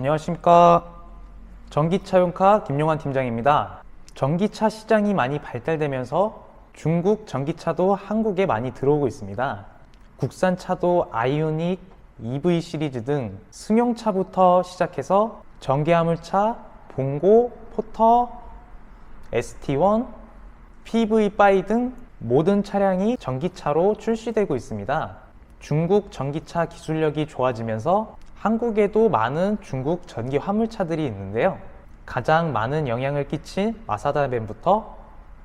안녕하십니까. 전기차용카 김용환 팀장입니다. 전기차 시장이 많이 발달되면서 중국 전기차도 한국에 많이 들어오고 있습니다. 국산차도 아이오닉, EV 시리즈 등 승용차부터 시작해서 전기화물차, 봉고, 포터, ST1, PV5 등 모든 차량이 전기차로 출시되고 있습니다. 중국 전기차 기술력이 좋아지면서 한국에도 많은 중국 전기 화물차들이 있는데요. 가장 많은 영향을 끼친 마사다벤부터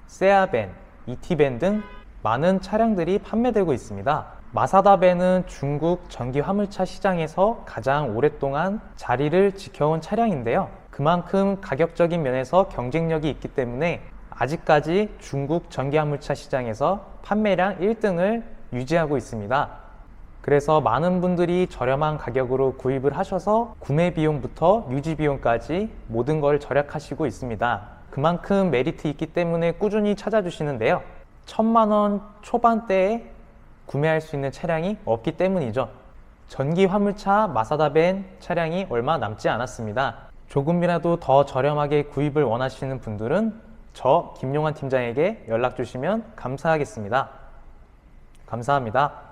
세아벤, 이티벤 등 많은 차량들이 판매되고 있습니다. 마사다벤은 중국 전기 화물차 시장에서 가장 오랫동안 자리를 지켜온 차량인데요. 그만큼 가격적인 면에서 경쟁력이 있기 때문에 아직까지 중국 전기 화물차 시장에서 판매량 1등을 유지하고 있습니다. 그래서 많은 분들이 저렴한 가격으로 구입을 하셔서 구매 비용부터 유지 비용까지 모든 걸 절약하시고 있습니다. 그만큼 메리트 있기 때문에 꾸준히 찾아주시는데요. 천만 원 초반대에 구매할 수 있는 차량이 없기 때문이죠. 전기 화물차 마사다 벤 차량이 얼마 남지 않았습니다. 조금이라도 더 저렴하게 구입을 원하시는 분들은 저 김용환 팀장에게 연락 주시면 감사하겠습니다. 감사합니다.